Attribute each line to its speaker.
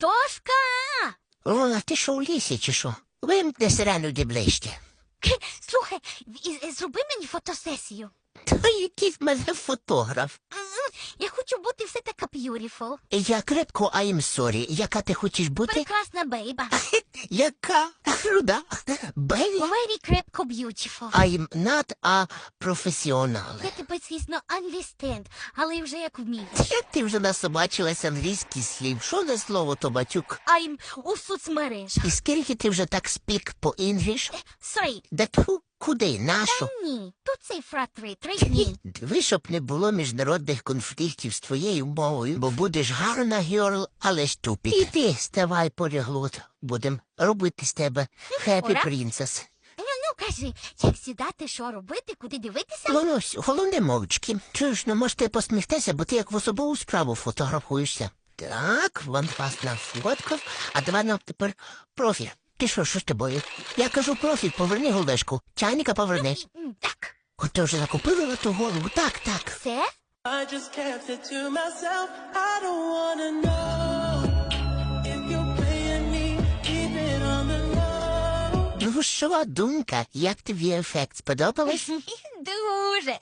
Speaker 1: Картошка!
Speaker 2: Луна, ти що у лісі чи що? Вимкни сирену де ближче.
Speaker 1: Слухай, і- і зроби мені фотосесію.
Speaker 2: Та який в мене фотограф.
Speaker 1: Я хочу бути все така beautiful.
Speaker 2: Я крепко I'm sorry. Яка ти хочеш бути?
Speaker 1: Прекрасна бейба.
Speaker 2: Яка? Руда. Бей.
Speaker 1: Very крепко beautiful.
Speaker 2: I'm not a professional.
Speaker 1: Я тебе, звісно, understand, але вже як вмію.
Speaker 2: Як ти вже насобачилась англійський слів? Що за слово то батюк?
Speaker 1: I'm у соцмережах.
Speaker 2: І скільки ти вже так спік по інгліш?
Speaker 1: Sorry,
Speaker 2: Да тьфу, куди? Нащо?
Speaker 1: ні, тут цифра три, три дні.
Speaker 2: Ви, щоб не було міжнародних конфліктів з твоєю мовою, бо будеш гарна герл, але ступід. Іди, ставай поряглот. Будем робити з тебе хеппі
Speaker 1: Ура.
Speaker 2: принцес.
Speaker 1: Ну, ну, кажи, як сідати, що робити, куди дивитися?
Speaker 2: Лонусь, головне мовчки. Чуєш, ну може ти посміхтеся, бо ти як в особову справу фотографуєшся. Так, вам вас нафоткав, а давай нам тепер профіль. Ти що, що з тобою? Я кажу профіль, поверни голешку. Чайника поверни.
Speaker 1: М, Так,
Speaker 2: От ти вже закупила на ту голову. Так, так.
Speaker 1: це?
Speaker 3: I just kept it to myself. I don't wanna know if you're playing me, keep it on the low.
Speaker 2: Ну що, думка, як тобі ефект сподобалось?
Speaker 1: Дуже.